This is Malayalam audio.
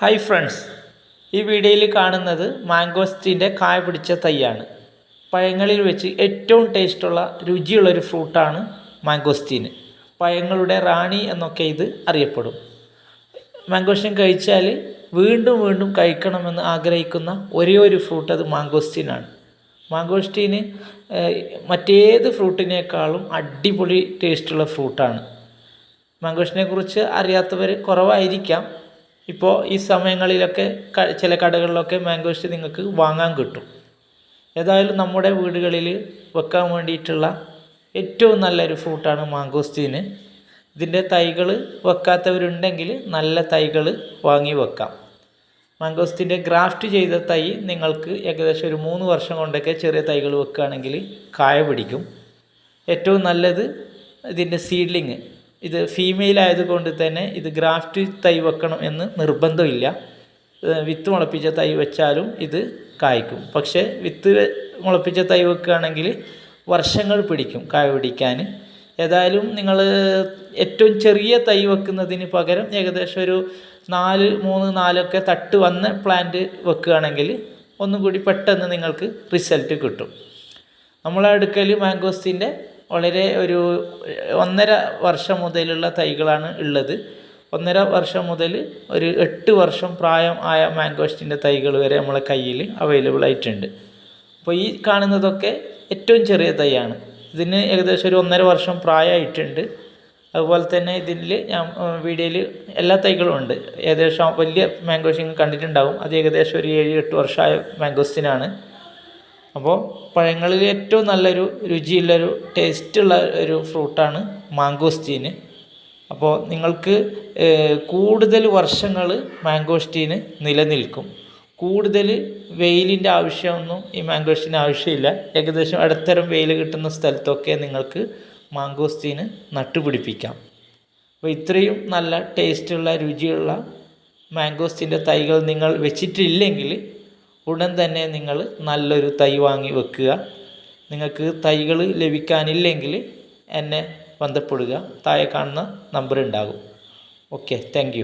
ഹായ് ഫ്രണ്ട്സ് ഈ വീഡിയോയിൽ കാണുന്നത് മാംഗോസ്റ്റിന്റെ കായ പിടിച്ച തൈയാണ്. പഴങ്ങളിൽ വെച്ച് ഏറ്റവും ടേസ്റ്റുള്ള രുചിയുള്ളൊരു ഫ്രൂട്ടാണ് മാംഗോസ്റ്റീന് പഴങ്ങളുടെ റാണി എന്നൊക്കെ ഇത് അറിയപ്പെടും. മാംഗോസ്റ്റീൻ കഴിച്ചാൽ വീണ്ടും വീണ്ടും കഴിക്കണമെന്ന് ആഗ്രഹിക്കുന്ന ഒരേ ഒരു ഫ്രൂട്ട് അത് മാംഗോസ്റ്റീനാണ് മാംഗോസ്റ്റീന് മറ്റേത് ഫ്രൂട്ടിനേക്കാളും അടിപൊളി ടേസ്റ്റുള്ള ഫ്രൂട്ടാണ് മാംഗോസ്റ്റിനെ കുറിച്ച് അറിയാത്തവർ കുറവായിരിക്കാം. ഇപ്പോൾ ഈ സമയങ്ങളിലൊക്കെ ചില കടകളിലൊക്കെ മാംഗോസ്റ്റ് നിങ്ങൾക്ക് വാങ്ങാൻ കിട്ടും. ഏതായാലും നമ്മുടെ വീടുകളിൽ വെക്കാൻ വേണ്ടിയിട്ടുള്ള ഏറ്റവും നല്ലൊരു ഫ്രൂട്ടാണ് മാംഗോസ്റ്റീന് ഇതിന്റെ തൈകൾ വെക്കാത്തവരുണ്ടെങ്കിൽ നല്ല തൈകൾ വാങ്ങി വെക്കാം. മാംഗോസ്റ്റിന്റെ ഗ്രാഫ്റ്റ് ചെയ്ത തൈ നിങ്ങൾക്ക് ഏകദേശം ഒരു മൂന്ന് വർഷം കൊണ്ടൊക്കെ ചെറിയ തൈകൾ വെക്കുകയാണെങ്കിൽ കായ പിടിക്കും. ഏറ്റവും നല്ലത് ഇതിന്റെ സീഡ്ലിങ് ഇത് ഫീമെയിൽ ആയതുകൊണ്ട് തന്നെ ഇത് ഗ്രാഫ്റ്റ് തൈ വെക്കണം എന്ന് നിർബന്ധമില്ല. വിത്ത് മുളപ്പിച്ച തൈ വെച്ചാലും ഇത് കായ്ക്കും. പക്ഷേ വിത്ത് മുളപ്പിച്ച തൈ വെക്കുകയാണെങ്കിൽ വർഷങ്ങൾ പിടിക്കും കായ പിടിക്കാൻ. ഏതായാലും നിങ്ങൾ ഏറ്റവും ചെറിയ തൈ വെക്കുന്നതിന് പകരം ഏകദേശം ഒരു നാല് മൂന്ന് നാലൊക്കെ തട്ട് വന്ന് പ്ലാന്റ് വെക്കുകയാണെങ്കിൽ ഒന്നും കൂടി പെട്ടെന്ന് നിങ്ങൾക്ക് റിസൾട്ട് കിട്ടും. നമ്മളെ അടുക്കൽ മാംഗോസ്റ്റിന്റെ വളരെ ഒരു ഒന്നര വർഷം മുതലുള്ള തൈകളാണ് ഉള്ളത്. ഒന്നര വർഷം മുതൽ ഒരു എട്ട് വർഷം പ്രായം ആയ മാംഗോസ്റ്റിന്റെ തൈകൾ വരെ നമ്മളെ കയ്യിൽ അവൈലബിൾ ആയിട്ടുണ്ട്. അപ്പോൾ ഈ കാണുന്നതൊക്കെ ഏറ്റവും ചെറിയ തൈയാണ്. ഇതിന് ഏകദേശം ഒരു ഒന്നര വർഷം പ്രായമായിട്ടുണ്ട്. അതുപോലെ തന്നെ ഇതിൽ ഞാൻ വീഡിയോയിൽ എല്ലാ തൈകളും ഉണ്ട്. ഏകദേശം വലിയ മാംഗോസ്റ്റിൻ കണ്ടിട്ടുണ്ടാകും അത് ഏകദേശം ഒരു ഏഴ് എട്ട് വർഷമായ മാംഗോസ്റ്റിനാണ് അപ്പോൾ പഴങ്ങളിൽ ഏറ്റവും നല്ലൊരു രുചിയുള്ളൊരു ടേസ്റ്റുള്ള ഒരു ഫ്രൂട്ടാണ് മാങ്കോസ്റ്റീന്. അപ്പോൾ നിങ്ങൾക്ക് കൂടുതൽ വർഷങ്ങൾ മാങ്കോസ്റ്റീന് നിലനിൽക്കും. കൂടുതൽ വെയിലിന്റെ ആവശ്യമൊന്നും ഈ മാങ്കോസ്റ്റീന് ആവശ്യമില്ല. ഏകദേശം ഇടത്തരം വെയിൽ കിട്ടുന്ന സ്ഥലത്തൊക്കെ നിങ്ങൾക്ക് മാങ്കോസ്റ്റീന് നട്ടുപിടിപ്പിക്കാം. അപ്പോൾ ഇത്രയും നല്ല ടേസ്റ്റുള്ള രുചിയുള്ള മാങ്കോസ്റ്റീന്റെ തൈകൾ നിങ്ങൾ വെച്ചിട്ടില്ലെങ്കിൽ ഉടൻ തന്നെ നിങ്ങൾ നല്ലൊരു തൈ വാങ്ങി വെക്കുക. നിങ്ങൾക്ക് തൈകൾ ലഭിക്കാനില്ലെങ്കിൽ എന്നെ ബന്ധപ്പെടുക. താഴെ കാണുന്ന നമ്പർ ഉണ്ടാകും ഓക്കെ താങ്ക്